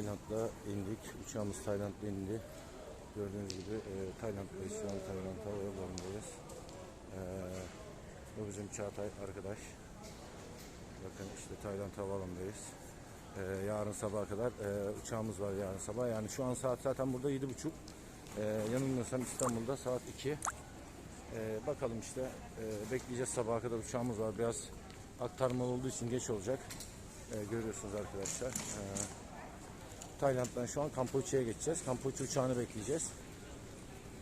Tayland'da indik. Uçağımız Tayland'da indi. Gördüğünüz gibi e, Tayland'dayız. Şu an Tayland Havalimanı'ndayız. E, bu bizim Çağatay arkadaş. Bakın işte Tayland Havalimanı'ndayız. E, yarın sabaha kadar e, uçağımız var yarın sabah. Yani şu an saat zaten burada 7.30. E, yanılmıyorsam İstanbul'da saat 2. E, bakalım işte e, bekleyeceğiz sabaha kadar uçağımız var. Biraz aktarmalı olduğu için geç olacak. E, görüyorsunuz arkadaşlar. E, Tayland'dan şu an Kampoçya'ya geçeceğiz. Kampoçya uçağını bekleyeceğiz.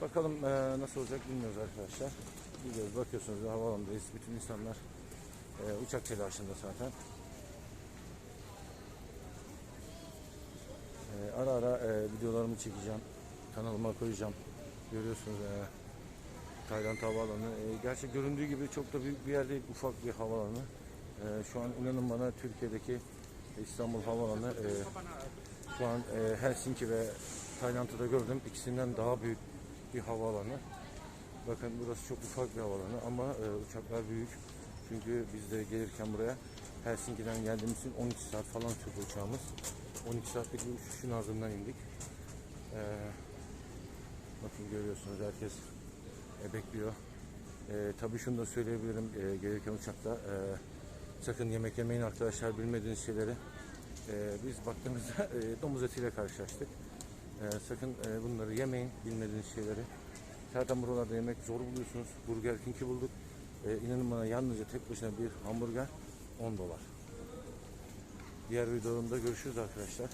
Bakalım e, nasıl olacak bilmiyoruz arkadaşlar. Gidiyoruz bakıyorsunuz havaalanındayız. Bütün insanlar e, uçak telaşında zaten. E, ara ara e, videolarımı çekeceğim. Kanalıma koyacağım. Görüyorsunuz e, Tayland havaalanı. E, gerçi göründüğü gibi çok da büyük bir yer değil. Ufak bir havaalanı. E, şu an inanın bana Türkiye'deki İstanbul havaalanı e, şu an e, Helsinki ve Tayland'ı da gördüm. İkisinden daha büyük bir havaalanı. Bakın burası çok ufak bir havaalanı ama e, uçaklar büyük. Çünkü biz de gelirken buraya Helsinki'den geldiğimiz için 12 saat falan sürdü uçağımız. 12 saatlik bir uçuşun ardından indik. E, bakın görüyorsunuz herkes e, bekliyor. E, tabii şunu da söyleyebilirim e, gelirken uçakta e, sakın yemek yemeyin arkadaşlar bilmediğiniz şeyleri. E, biz baktığımızda e, domuz etiyle karşılaştık. E, sakın e, bunları yemeyin bilmediğiniz şeyleri. Zaten buralarda yemek zor buluyorsunuz. Burger King'i bulduk. E, inanın bana yalnızca tek başına bir hamburger 10 dolar. Diğer videolarımda görüşürüz arkadaşlar.